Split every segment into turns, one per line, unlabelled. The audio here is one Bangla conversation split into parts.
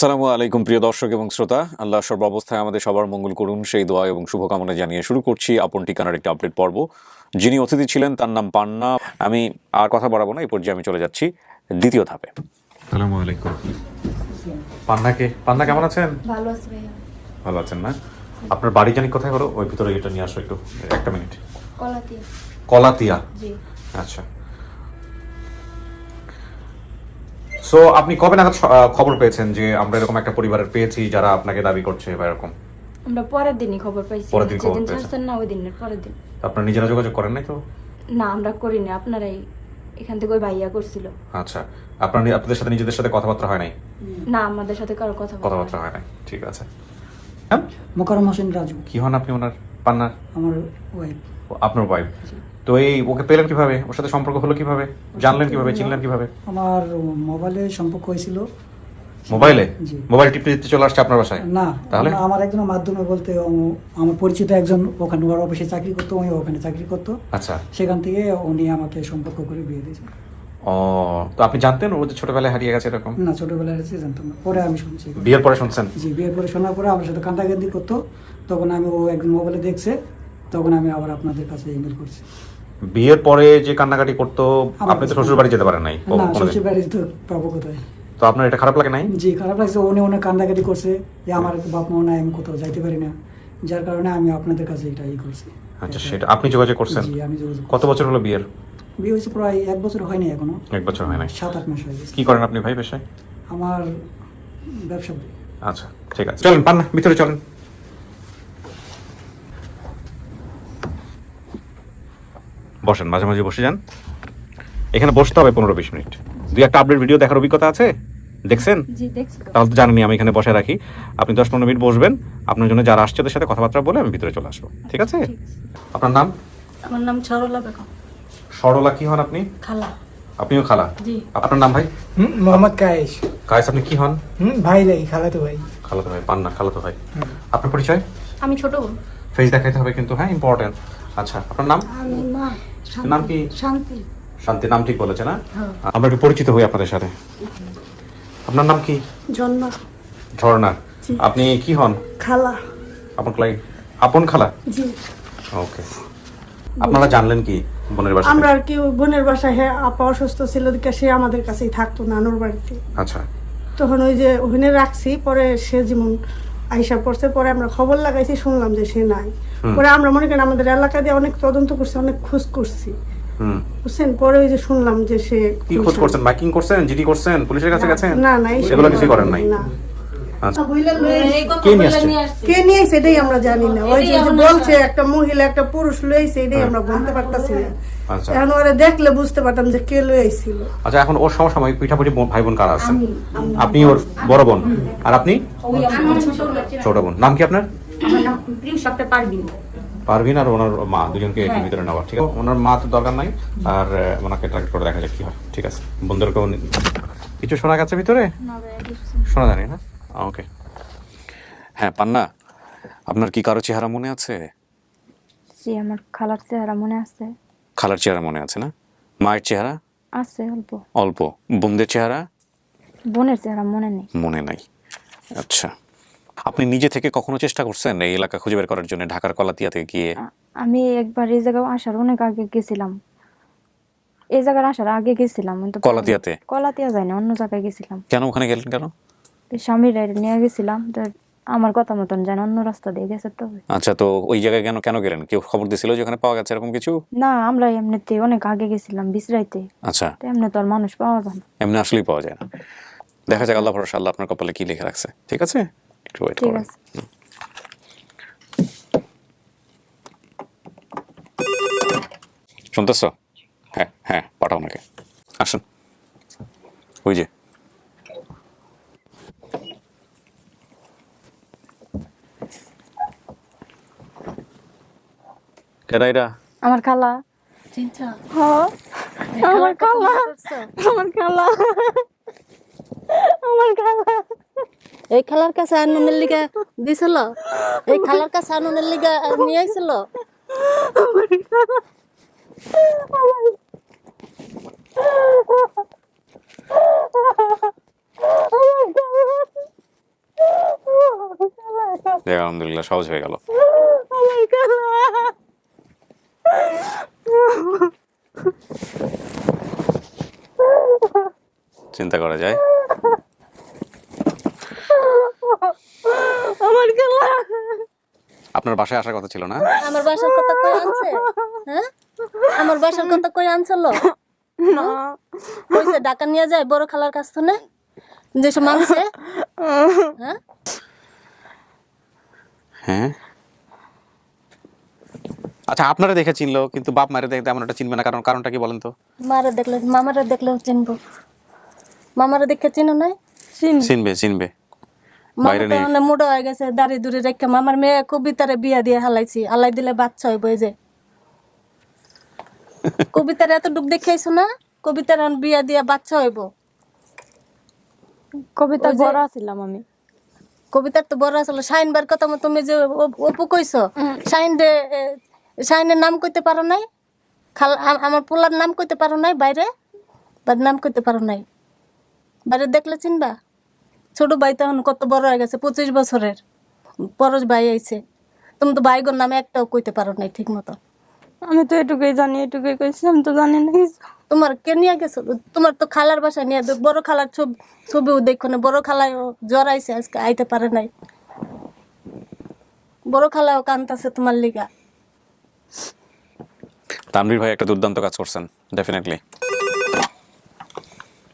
আসসালামু আলাইকুম প্রিয় দর্শক এবং শ্রোতা। আল্লাহ সর্ব অবস্থায় আমাদের সবার মঙ্গল করুন সেই দোয়া এবং শুভকামনা জানিয়ে শুরু করছি আপন ঠিকানার একটি আপডেট পর্ব। যিনি অতিথি ছিলেন তার নাম পান্না। আমি আর কথা বাড়াবো না এই পর্যায়ে আমি চলে যাচ্ছি দ্বিতীয় ধাপে। আসসালামু আলাইকুম। পান্নাকে পান্না কেমন আছেন?
ভালো আছি
ভালো আছেন না? আপনার বাড়ি জানি কোথায় হলো? ওই ভিতরে এটা নিয়ে আসো একটু একটা মিনিট।
কলাতে
কলাতিয়া?
জি।
আচ্ছা। সো আপনি কবে নাগাদ খবর পেয়েছেন যে আমরা এরকম একটা পরিবারের পেয়েছি যারা আপনাকে দাবি করছে বা এরকম?
আমরা পরের দিনই খবর পাইছি।
পরের দিন খবর
যেদিন
পেয়েছেন।
ছাড়ছেন না ওই দিনের পরের দিন।
আপনারা নিজেরা যোগাযোগ করেন নাই তো?
না আমরা করিনি। আপনারাই এখান থেকে ওই ভাইয়া করছিল।
আচ্ছা। আপনার আপনাদের সাথে নিজেদের সাথে কথাবার্তা হয় নাই?
না আমাদের সাথে কারও কথা বলা
কথাবার্তা হয় নাই। ঠিক আছে। হ্যাঁ
মোকারম হোসেন রাজু।
কি হন আপনি ওনার? পান্নার?
আমার ওয়াইফ
আপনার ওয়াইফ তো এই ওকে পেলেন কীভাবে? ওর সাথে সম্পর্ক হলো কীভাবে? জানলেন কীভাবে? চিনলেন কীভাবে?
আমার মোবাইলে সম্পর্ক হয়েছিল।
মোবাইলে? মোবাইল টিপতে টিপতে চলে আসছে আপনার বাসায়?
না
তাহলে?
আমার একজনের মাধ্যমে বলতে আমার পরিচিত একজন ওখানে ওর অফিসে চাকরি করতো উনি ওখানে চাকরি করতো।
আচ্ছা।
সেখান থেকে উনি আমাকে সম্পর্ক করে বিয়ে দিয়েছে।
ও তো আপনি জানতেন ও যে ছোটবেলায় হারিয়ে গেছে এরকম?
না ছোটবেলায় এসে জানতাম না। পরে আমি শুনছি।
বিয়ের পরে শুনছেন?
জি বিয়ের পরে শোনার পরে আমার সাথে কান্দাকান্দি করতো। তখন আমি ও একজন মোবাইলে দেখছে তখন আমি আবার আপনাদের কাছে ইমেল করছি।
বিয়ের পরে যে কান্নাকাটি করতো আপনি তো শ্বশুর বাড়ি যেতে পারেন নাই।
শ্বশুর বাড়ি তো পাবো কোথায়?
তো আপনার এটা খারাপ লাগে নাই?
জি খারাপ লাগছে। উনি অনেক কান্দাকাটি করছে যে আমার বাপ মা নাই আমি কোথাও যাইতে পারি না। যার কারণে আমি আপনাদের কাছে এটা ই করছি।
আচ্ছা সেটা আপনি যোগাযোগ করছেন?
জি আমি যোগাযোগ
কত বছর হলো বিয়ের?
বিয়ে হয়েছে প্রায় এক বছর হয়নি এখনও।
এক বছর হয় নাই।
সাত আট মাস হয়ে গেছে।
কি করেন আপনি ভাই পেশায়?
আমার ব্যবসা
আচ্ছা ঠিক আছে। চলেন পান না ভিতরে চলেন। বসেন মাঝে মাঝে বসে যান। এখানে বসতে হবে পনেরো বিশ মিনিট। দুই একটা আপডেট ভিডিও দেখার অভিজ্ঞতা আছে? দেখছেন?
জি তো।
তাহলে তো জানেনই আমি এখানে বসে রাখি। আপনি দশ পনেরো মিনিট বসবেন। আপনার জন্য যারা আসছে ওদের সাথে কথাবার্তা বলে আমি ভিতরে চলে আসব। ঠিক আছে? আপনার নাম?
আমার নাম সরলা বেগম।
সরলা কি হন আপনি?
খালা।
আপনিও খালা?
জি।
আপনার নাম ভাই?
হুম, মোহাম্মদ কায়েস
কায়েস আপনি কি হন?
হুম ভাই লাগি খালাতো ভাই।
খালাতো ভাই পান না খালাতো ভাই। আপনার পরিচয়?
আমি ছোট
ফেস দেখাইতে হবে কিন্তু হ্যাঁ ইম্পর্টেন্ট আচ্ছা আপনার নাম?
আমি মা।
নাম কি?
শান্তি।
শান্তি নাম ঠিক বলেছে না? আমরা একটু পরিচিত হই আপনাদের সাথে। আপনার নাম কি?
জন্ম
ঝর্ণা। আপনি কি হন?
খালা।
আপন ক্লাই আপন খালা?
জি।
ওকে। আপনারা জানলেন কি বোনের বাসা
আমরা আর কি বোনের বাসায় হ্যাঁ আপা অসুস্থ ছিল দিকে সে আমাদের কাছেই থাকতো নানুর বাড়িতে।
আচ্ছা।
তখন ওই যে ওখানে রাখছি পরে সে যেমন আইসা পড়ছে পরে আমরা খবর লাগাইছি শুনলাম যে সে নাই। পরে আমরা মনে করেন আমাদের এলাকা দিয়ে অনেক তদন্ত করছি অনেক খোঁজ করছি। বুঝছেন? পরে ওই যে শুনলাম যে সে
কি খোঁজ করছেন? মাইকিং করছেন? জিডি করছেন? পুলিশের কাছে গেছেন?
না না
এগুলো কিছু করেন নাই।
না।
কে নিয়ে আসছে।
কে নিয়ে আইছে এটাই আমরা জানি না। ওই যে বলছে একটা মহিলা একটা পুরুষ লইছে এটাই আমরা বলতে পারতাছি না।
আচ্ছা।
এখন ওরা দেখলে বুঝতে পারতাম যে কে লই
আচ্ছা এখন ওর সমসাময়িক পিঠাপুঠি বোন- ভাই বোন কারা আপনি ওর বড় বোন। আর আপনি?
ছোট বোন।
নাম কি আপনার?
পারবিন
পারভিন। আর ওনার মা দুজনকে একটু ভিতরে নেওয়া ঠিক আছে? ওনার মা তো দরকার নাই আর ওনাকে টার্গেট করে দেখা যাক কি হয় ঠিক আছে? বন্ধুদেরকেও কিছু শোনা গেছে ভিতরে? শোনা জানি না? ওকে হ্যাঁ পান্না আপনার কি কারও চেহারা মনে আছে?
জি আমার খালার চেহারা মনে আছে।
খালার চেহারা মনে আছে না? মায়ের চেহারা?
আছে অল্প।
অল্প। বোনদের চেহারা?
বোনের চেহারা মনে নেই।
মনে নাই। আচ্ছা। আপনি নিজে থেকে কখনো চেষ্টা করছেন এই এলাকা খুঁজে বের করার জন্য ঢাকার কলাতিয়া থেকে গিয়ে?
আমি একবার এই জায়গায় আসার অনেক আগে গেছিলাম। এই জায়গায় আসার আগে গেছিলাম কিন্তু
কলাতিয়াতে?
কলাতিয়া যাই না অন্য জায়গায় গেছিলাম।
কেন ওখানে গেলেন কেন?
স্বামীর রাইডে নিয়ে গেছিলাম তো আমার কথা মতন যেন অন্য রাস্তা দিয়ে গেছে তো।
আচ্ছা তো ওই জায়গায় কেন কেন গেলেন? কেউ খবর দিছিল যে ওখানে পাওয়া গেছে এরকম কিছু?
না আমরা এমনিতে অনেক আগে গেছিলাম বিশ্রাইতে।
আচ্ছা।
তো এমনি তো আর মানুষ পাওয়া যায় না।
এমনি আসলেই পাওয়া যায় না। দেখা যাক আল্লাহ ভরসা আল্লাহ আপনার কপালে কি লিখে রাখছে। ঠিক আছে? একটু ওয়েট করুন। শুনতেছ? হ্যাঁ হ্যাঁ পাঠাও ওনাকে। আসুন। ওই যে। এটা
আমার খালা।
চিন্তা
হ্যাঁ। আমার খালা আমার খালা। আমার খালা।
এই খালার কাছে আনুনের লিগা দিছিল? এই খালার কাছে আনুনের লিগা নিয়ে আইছিল?
আলহামদুলিল্লাহ সহজ হয়ে গেল।
আমার খালা।
চিন্তা করা যায়।
আমার খালা
আপনার বাসায় আসার কথা ছিল না?
আমার বাসার কথা কই আনছে? হ্যাঁ? আমার বাসার কথা কই আনছিল?
না।
কইছে ডাকা নিয়ে যায় বড় খালার কাছ থেকে যে যেসব মানছে। হ্যাঁ?
হ্যাঁ? আচ্ছা আপনারা দেখে চিনলো কিন্তু বাপ মারে দেখে তেমন একটা চিনবে না কারণ কারণটা কি বলেন তো?
মারে দেখলে মামারে দেখলেও চিনবো। মামারে দেখে চিনো নাই?
চিন।
চিনবে চিনবে। বাইরে নেই।
হয়ে গেছে দাড়ি দুড়ি রেখে মামার মেয়ে কবিতারে বিয়া দিয়ে হালাইছি হালাই দিলে বাচ্চা হইব এই যে। কবিতার এত ডুব দেখাইছো না? কবিতার বিয়া দিয়া বাচ্চা হইব।
কবিতা বড় ছিলাম আমি।
কবিতার তো বড় আসলে শাইন বার কথা তুমি যে অপ- অপু কইছো শাইন রে এ, শাইনের নাম কইতে পারো নাই? খাল আমার পোলার নাম কইতে পারো নাই বাইরে? বা নাম কইতে পারো নাই। বাইরে দেখলে চিনবা? ছোট ভাই তখন কত বড় হয়ে গেছে পঁচিশ বছরের। পরশ ভাই আইছে। তুমি তো ভাইগোর নামে একটাও কইতে পারো নাই ঠিক মতো
আমি তো এটুকুই জানি এটুকুই কইছি আমি তো জানি না কিছু
তোমার কে নিয়ে গেছো? তোমার তো খালার বাসায় নিয়ে বড় খালার ছবি ছবিও দেখো না বড় খালায় জ্বর আইছে আজকে আইতে পারে নাই। বড় খালাও কান্তাছে তোমার লিগা।
তানভীর ভাই একটা দুর্দান্ত কাজ করছেন ডেফিনেটলি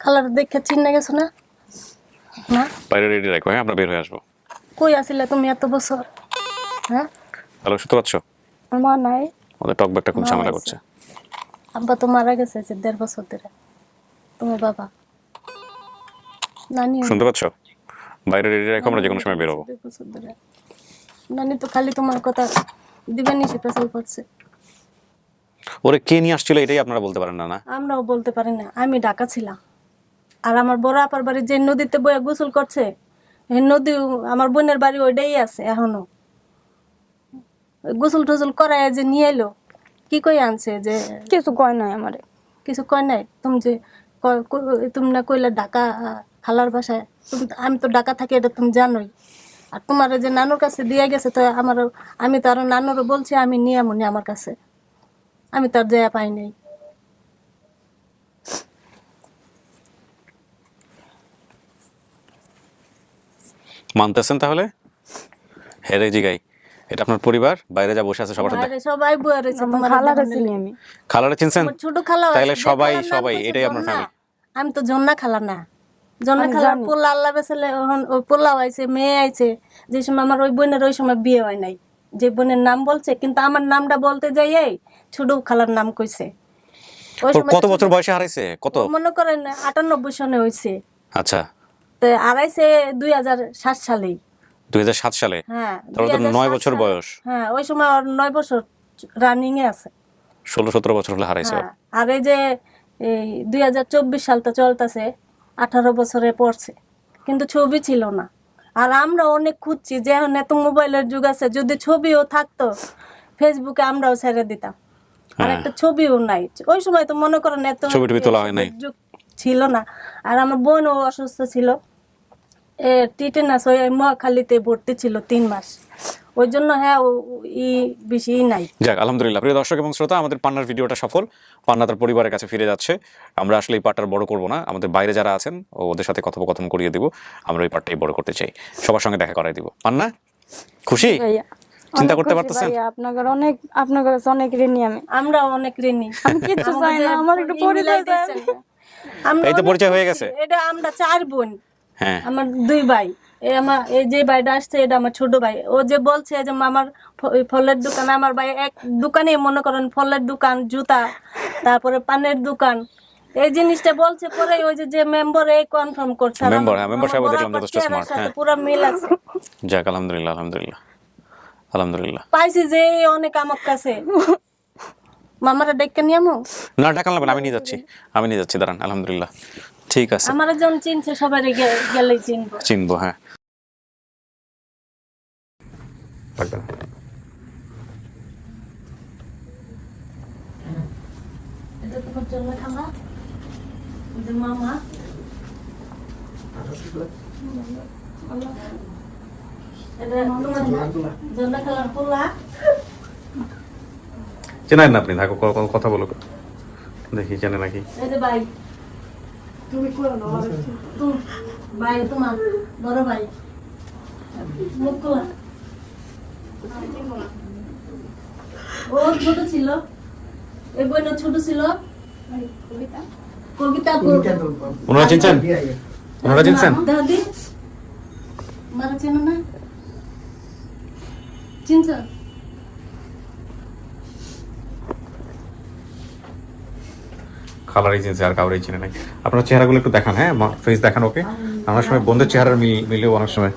খালার দেখে চিন্না গেছো না? না?
বাইরে রেডি রাখো হ্যাঁ আমরা বের হয়ে আসব।
কই আসিলে তুমি এত বছর? হ্যাঁ?
হ্যালো শুনতে পাচ্ছ?
আমার নাই।
ওদের টক ব্যাগটা খুব ঝামেলা করছে।
আব্বা তো মারা গেছে যে দেড় বছর ধরে। তোমার বাবা। নানি
শুনতে পাচ্ছ? বাইরে রেডি রাখো আমরা যে কোনো সময়
বছর ধরে। নানি তো খালি তোমার কথা দিবেন সে পেছাল করছে।
ওরে কে নিয়ে আসছিল এটাই আপনারা বলতে পারেন না না?
আমরাও বলতে পারি না আমি ঢাকা ছিলাম। আর আমার বড় আপার বাড়ি যে নদীতে বয়ে গোসল করছে এই নদী আমার বোনের বাড়ি ওইটাই আছে এখনও। গোসল টোসল করায় যে নিয়ে এলো কি কই আনছে যে
কিছু কয় নাই আমারে।
কিছু কয় নাই? তুমি যে তুমি না কইলে ঢাকা খালার বাসায় তুমি আমি তো ঢাকা থাকি এটা তুমি জানোই। আর তোমার যে নানুর কাছে দিয়ে গেছে তো আমার আমি তো আরও নানুরও বলছি আমি নিয়ে আমনি আমার কাছে। আমি তো আর জায়গা পাই নাই।
মানতেছেন তাহলে? হেরে জিগাই এটা আপনার পরিবার? বাইরে যা বসে আছে সবার সাথে।
সবাই বয়ে রয়েছে তোমার
খালারে চিনি আমি।
খালারে চিনছেন?
ছোট খালা যে
সবাই সবাই এটাই আপনার ফ্যামিলি
আমি তো জন্না খালা না। জন্না
আমি
খালার পোলা আল্লাহ বেসালে ওই পোলাও আইছে মেয়ে আইছে। যে সময় আমার ওই বোনের ওই সময় বিয়ে হয় নাই। যে বোনের নাম বলছে কিন্তু আমার নামটা বলতে যাই এই ছোট খালার নাম কইছে।
কত বছর বয়সে হারাইছে? কত?
মনে করেন আটানব্বই সনে হয়েছে
আচ্ছা।
তো আড়াইছে দুই হাজার সাত সালেই।
দুই সালে?
হ্যাঁ
তাহলে তো নয় বছর বয়স।
হ্যাঁ ওই সময় ওর নয় বছর রানিং এ আছে।
ষোলো সতেরো বছর হলে হারাইছে
হ্যাঁ, আর এই যে এই দুই হাজার চব্বিশ সালটা চলতেছে আঠারো বছরে পড়ছে। কিন্তু ছবি ছিল না। আর আমরা অনেক খুঁজছি যে এখন এত মোবাইলের যুগ আছে যদি ছবিও থাকতো ফেসবুকে আমরাও ছেড়ে দিতাম। আর
হ্যাঁ।
একটা ছবিও নাই। ওই সময় তো মনে করেন এত
ছবি টবি তোলা হয় নাই।
যুগ ছিল না। আর আমার বোনও অসুস্থ ছিল। এ টিটেনাস ওই মহাখালীতে ভর্তি ছিল তিন মাস। ওই জন্য হ্যাঁ ই বেশি নাই।
যাক আলহামদুলিল্লাহ। প্রিয় দর্শক এবং শ্রোতা আমাদের পান্নার ভিডিওটা সফল। পান্না তার পরিবারের কাছে ফিরে যাচ্ছে। আমরা আসলে এই পার্টটা বড় করব না। আমাদের বাইরে যারা আছেন ওদের সাথে কথোপকথন করিয়ে দিব। আমরা এই পার্টটাই বড় করতে চাই। সবার সঙ্গে দেখা করাই দিব। পান্না খুশি? চিন্তা করতে পারতেছেন?
আপনাদের অনেক আপনার কাছে অনেক ঋণী আমি।
আমরাও অনেক ঋণী।
আমি কিচ্ছু চাই না। আমার একটু পরিচয় দেন।
আমরা
এই তো পরিচয় হয়ে গেছে।
এটা আমরা চার বোন।
হ্যাঁ।
আমার দুই ভাই। এই আমার এই যে ভাইটা আসছে এটা আমার ছোট ভাই। ও যে বলছে যে মামার ফলের দোকান আমার ভাই এক দোকানে মনে করেন ফলের দোকান জুতা তারপরে পানের দোকান। এই জিনিসটা বলছে পরে ওই যে মেম্বার এই কনফার্ম করছে। আমার-
হ্যাঁ,
আমার
সাহেবও
বড়
দেখলাম যথেষ্ট
সাথে
হ্যাঁ।
পুরো মিল আছে।
যাক আলহামদুলিল্লাহ আলহামদুলিল্লাহ আলহামদুলিল্লাহ।
পাইছি যে অনেক আমার কাছে। মামারা ডেকে নিয়ে আমো?
না ডাকাল না আমি নিয়ে যাচ্ছি আমি নিয়ে যাচ্ছি দাঁড়ান আলহামদুলিল্লাহ। ঠিক আছে।
আমার যখন চিনছে সবাই গেলেই চিনবো।
চিনবো হ্যাঁ।
মামা।
চেনেন না আপনি? থাকো কথা বলো। দেখি চেনে নাকি?
ভাই।
তুমি করো না
তুমি ভাই তোমার বড় ভাই। মুখ খোলা। ও ছোট ছিল। এই বইটা ছোট ছিল। কবিতা
ওনারা চিনছেন? ওনারা চিনছেন?
দাদি? মারা চেনো না? চিনছ?
খালারই চিনছে আর কাউরেই চিনে নাই। আপনার চেহারাগুলো একটু দেখান হ্যাঁ? ফেস দেখান ওকে অনেক সময় বন্ধুর চেহারার মিল মিলেও অনেক সময়।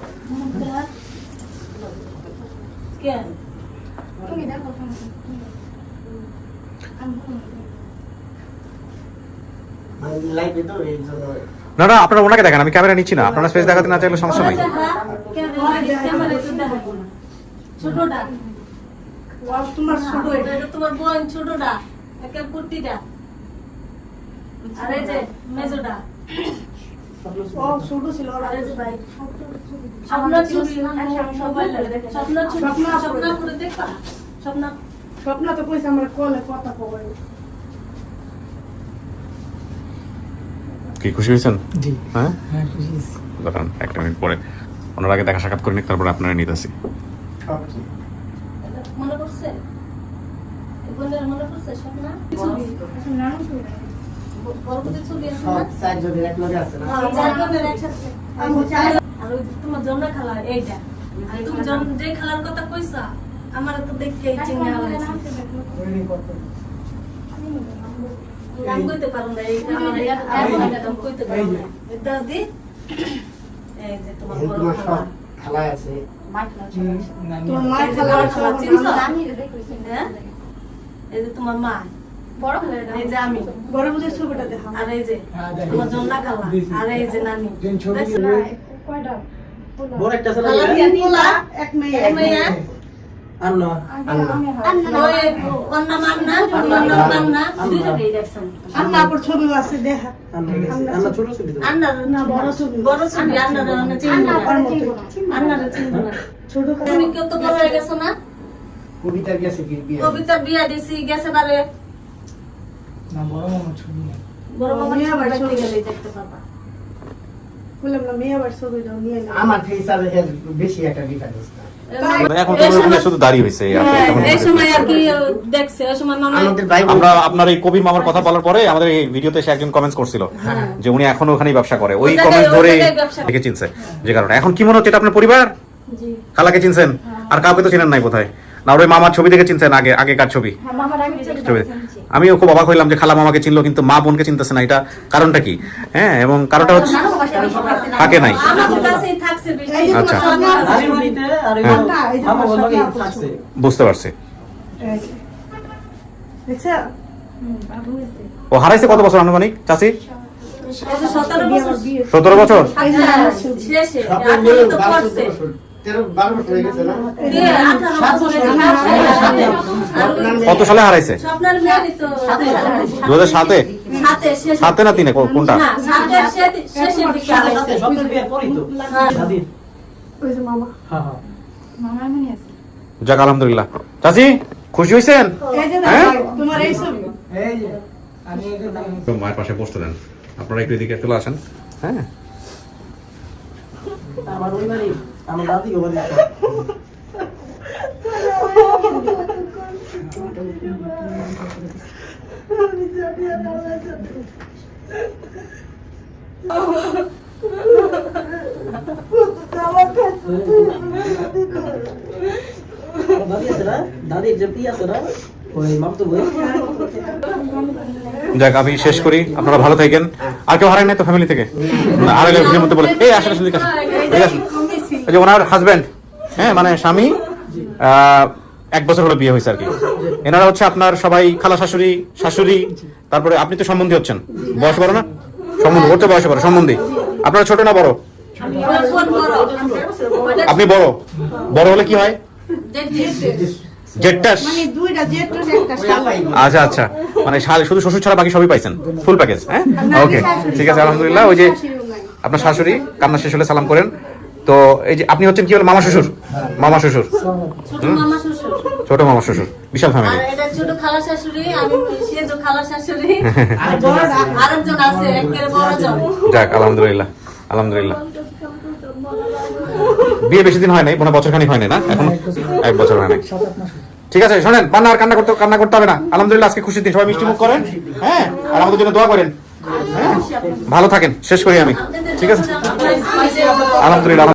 না না আপনারা ওনাকে দেখেন আমি ক্যামেরা নিচ্ছি না। আপনারা ফেস দেখাতে না চাইলে সমস্যা নাই।
ছোটটা।
তোমার
ছোট এটা। তোমার বোন ছোটটা একে কুর্তিটা। আর এই যে মেজোটা।
ও ছোট ছিল
আর এই যে ভাই। স্বপ্ন স্বপ্ন স্বপ্ন করে দেখবা? স্বপ্ন।
স্বপ্ন তো কইছে আমার কলে কথা কবে।
কি খুশি হয়েছেন?
জি।
হ্যাঁ?
হ্যাঁ খুশি হয়েছি।
দাঁড়ান একটা মিনিট পরে। ওনার আগে দেখা সাক্ষাৎ করে নিক তারপরে আপনারা নিতেছি।
মনে বোনের মনে পড়ছে স্বপ্ন?
সব চারজনের এক আছে না?
একসাথে। আর ওই তোমার জন্না খালা এইটা। আর তুমি জন- যে খালার কথা কইছা আমার তো দেখে চিন্তা হয়েছে। নাম কইতে পারো না এই আমার নাম কইতে পারো না। দাদি এই যে তোমার বড়
তোমার
খালা।
আছে।
তোমার মা খালা
খালা চিনছো? এই যে তোমার মা। এই যে আমি।
বড় বুঝে ছবিটা দেখা।
আর এই যে
হ্যাঁ,
জন্না খালা। আর এই যে নানি।
যেন ছবি
বড় একটা ছেলে
খালা দিয়ে পোলা
এক মেয়ে।
এক মেয়ে।
আন্না। আন্না।
ওই ওর নাম আন্না। ওর নাম আন্না। দুইটাই দেখছেন।
আন্না আপুর ছবি আছে দেখা।
আন্না গেছে। আন্না ছোট ছিল তো।
আন্নার
না বড় ছবি।
বড় ছবি আন্নার অন্য চিনব না।
আর মতো।
আন্নার চিনব না।
ছোট
তুমি কেউ বড় হয়ে গেছো না?
কবিতার গেছে
কবিতার বিয়া দিছি গেছে বারে।
না বড় মামার ছবি।
বড় দেখতে গেলেই দেখতে
আমার ফেস আর বেশি একটা ডিফারেন্স না।
হ্যাঁ,
আপনার এই কবির মামার কথা বলার পরে আমাদের এই ভিডিওতে সে একজন কমেন্টস করছিল যে উনি এখনও ওখানেই ব্যবসা করে। ওই কমেন্টস ধরে দেখে চিনছে। যে কারণে। এখন কি মনে হচ্ছে এটা আপনার পরিবার? খালাকে চিনছেন? আর কাউকে তো চিনেন নাই কোথায় না ওর ওই মামার ছবি দেখে চিনছেন আগে আগেকার ছবি? ছবি আমিও খুব অবাক হইলাম যে খালা মামাকে চিনলো কিন্তু মা বোনকে চিনতেছে না এটা কারণটা কি? হ্যাঁ এবং কারণটা হচ্ছে থাকে নাই। আচ্ছা। হ্যাঁ। বুঝতে পারছি। ও হারাইছে কত বছর আনুমানিক চাষি
সতেরো বছর।
কত সালে হারাইছে? দু হাজার সাতে?
সাথে
সাতে না তিনে? কোনটা? যাক আলহামদুলিল্লাহ। চাচি খুশি হয়েছেন হ্যাঁ? মায়ের পাশে বসতে দেন। আপনারা একটু এদিকে চলে আসেন। হ্যাঁ?
দাদি
যাক আমি শেষ করি আপনারা ভালো থাকেন আর কেউ হারায় নাই তো ফ্যামিলি থেকে ভিডিওর মধ্যে বলে এই আসেন এই যে ওনার হাজবেন্ড হ্যাঁ মানে স্বামী এক বছর হলো বিয়ে হয়েছে আর কি। এনারা হচ্ছে আপনার সবাই খালা শাশুড়ি শাশুড়ি তারপরে আপনি তো সম্বন্ধী হচ্ছেন। বয়স বড় না? সম্বন্ধী ওর তো বয়স বড় সম্বন্ধী। আপনারা ছোট না বড়? আপনি বড়? বড় হলে কি হয়। জেটটাস
মানে
আচ্ছা আচ্ছা। মানে শাল শুধু শ্বশুর ছাড়া বাকি সবই পাইছেন? ফুল প্যাকেজ হ্যাঁ? ওকে ঠিক আছে আলহামদুলিল্লাহ। ওই যে আপনার শাশুড়ি কান্না শেষ হলে সালাম করেন। তো এই যে আপনি হচ্ছেন কি হলো? মামা শ্বশুর? মামা শ্বশুর।
ছোট মামা শ্বশুর।
ছোট মামা শ্বশুর। বিশাল ফ্যামিলি
ছোট খালা শাশুড়ি আমি সে যে খালা শাশুড়ি। আরেকজন আছে। একেবারে বড় জন।
যাক আলহামদুলিল্লাহ আলহামদুলিল্লাহ। বিয়ে বেশি দিন হয় নাই মনে হয় বছর খানিক হয় নাই না? এখন এক বছর হয় নাই। ঠিক আছে শোনেন পান্না আর কান্না করতে কান্না করতে হবে না। আলহামদুলিল্লাহ আজকে খুশির দিন। সবাই মিষ্টি মুখ করেন হ্যাঁ? আর আমাদের জন্য দোয়া করেন হ্যাঁ? ভালো থাকেন শেষ করি আমি। ঠিক আছে? আলহামদুলিল্লাহ